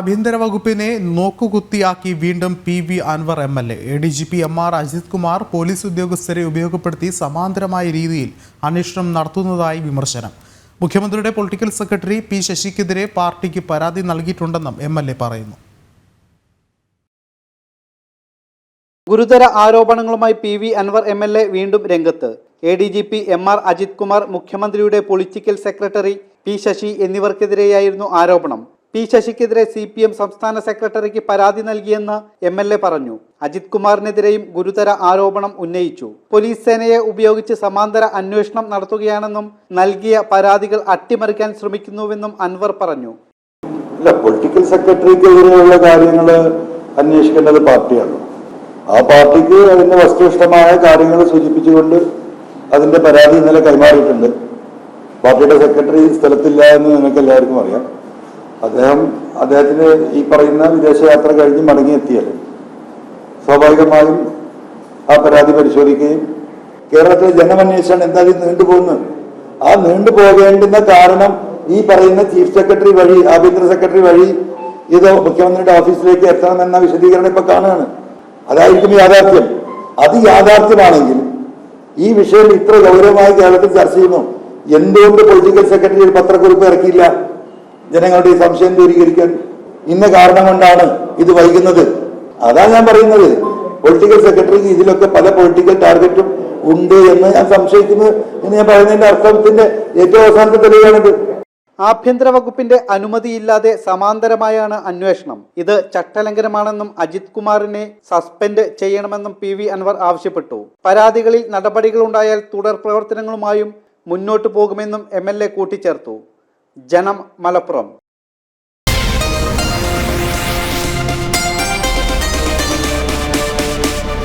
ആഭ്യന്തര വകുപ്പിനെ നോക്കുകുത്തിയാക്കി വീണ്ടും P V Anvar M L A. A D G P M R Ajith Kumar police ഉദ്യോഗസ്ഥരെ ഉപയോഗപ്പെടുത്തി സമാന്തരമായ രീതിയിൽ അന്വേഷണം നടത്തുന്നതായി വിമർശനം. മുഖ്യമന്ത്രിയുടെ പൊളിറ്റിക്കൽ സെക്രട്ടറി പി ശശിക്കെതിരെ പാർട്ടിക്ക് പരാതി നൽകിയിട്ടുണ്ടെന്നും എം എൽ എ പറയുന്നു. ഗുരുതര ആരോപണങ്ങളുമായി P V Anvar M L A വീണ്ടും രംഗത്ത്. A D G P M R Ajith Kumar മുഖ്യമന്ത്രിയുടെ പൊളിറ്റിക്കൽ സെക്രട്ടറി പി ശശി എന്നിവർക്കെതിരെയായിരുന്നു ആരോപണം. പി ശശിക്കെതിരെ സി പി എം സംസ്ഥാന സെക്രട്ടറിക്ക് പരാതി നൽകിയെന്ന് എം എൽ എ പറഞ്ഞു. അജിത് കുമാറിനെതിരെയും ഗുരുതര ആരോപണം ഉന്നയിച്ചു. പോലീസ് സേനയെ ഉപയോഗിച്ച് സമാന്തര അന്വേഷണം നടത്തുകയാണെന്നും നൽകിയ പരാതികൾ അട്ടിമറിക്കാൻ ശ്രമിക്കുന്നുവെന്നും അൻവർ പറഞ്ഞു. അല്ല പൊളിറ്റിക്കൽ സെക്രട്ടറിക്കെതിരെയുള്ള കാര്യങ്ങൾ അന്വേഷിക്കേണ്ടത് പാർട്ടിയാണ്. ആ പാർട്ടിക്ക് അതിന്റെ വസ്തുനിഷ്ഠമായ കാര്യങ്ങൾ സൂചിപ്പിച്ചുകൊണ്ട് അതിന്റെ പരാതി ഇന്നലെ കൈമാറിയിട്ടുണ്ട്. പാർട്ടിയുടെ സെക്രട്ടറി സ്ഥലത്തില്ല എന്ന് നിങ്ങൾക്ക് എല്ലാവർക്കും അറിയാം. അദ്ദേഹം അദ്ദേഹത്തിന് ഈ പറയുന്ന വിദേശയാത്ര കഴിഞ്ഞ് മടങ്ങിയെത്തിയാലും സ്വാഭാവികമായും ആ പരാതി പരിശോധിക്കുകയും കേരളത്തിലെ ജനമന്വേഷണം എന്തായാലും നീണ്ടുപോകുന്നു ആ നീണ്ടുപോകേണ്ടുന്ന കാരണം ഈ പറയുന്ന ചീഫ് സെക്രട്ടറി വഴി ആഭ്യന്തര സെക്രട്ടറി വഴി ഇത് മുഖ്യമന്ത്രിയുടെ ഓഫീസിലേക്ക് എത്തണമെന്ന വിശദീകരണം ഇപ്പൊ കാണുകയാണ്. അതായിരിക്കും യാഥാർത്ഥ്യം. അത് യാഥാർത്ഥ്യമാണെങ്കിൽ ഈ വിഷയം ഇത്ര ഗൗരവമായി കേരളത്തിൽ ചർച്ച ചെയ്യുന്നു. എന്തുകൊണ്ട് പൊളിറ്റിക്കൽ സെക്രട്ടറി ഒരു പത്രക്കുറിപ്പ് ഇറക്കിയില്ല? ജനങ്ങളുടെ ഈ സംശയം ദൂരീകരിക്കാൻ ഇന്ന കാരണം കൊണ്ടാണ് ഇത് വൈകുന്നത്. അതാ ഞാൻ പറയുന്നത്. പൊളിറ്റിക്കൽ സെക്രട്ടറിക്ക് ഇതിലൊക്കെ പല പൊളിറ്റിക്കൽ ടാർഗറ്റും ഉണ്ട് എന്ന് ഞാൻ സംശയിക്കുന്നത് എന്ന് ഞാൻ പറയുന്നതിന്റെ അർത്ഥത്തിന്റെ ഏറ്റവും അവസാനത്തെ തെളിവാണിത്. ആഭ്യന്തര വകുപ്പിന്റെ അനുമതിയില്ലാതെ സമാന്തരമായാണ് അന്വേഷണം. ഇത് ചട്ടലംഘനമാണെന്നും അജിത് കുമാറിനെ സസ്പെൻഡ് ചെയ്യണമെന്നും പി വി അൻവർ ആവശ്യപ്പെട്ടു. പരാതികളിൽ നടപടികളുണ്ടായാൽ തുടർ പ്രവർത്തനങ്ങളുമായും മുന്നോട്ടു പോകുമെന്നും എം എൽ എ കൂട്ടിച്ചേർത്തു. ജനം മലപ്പുറം.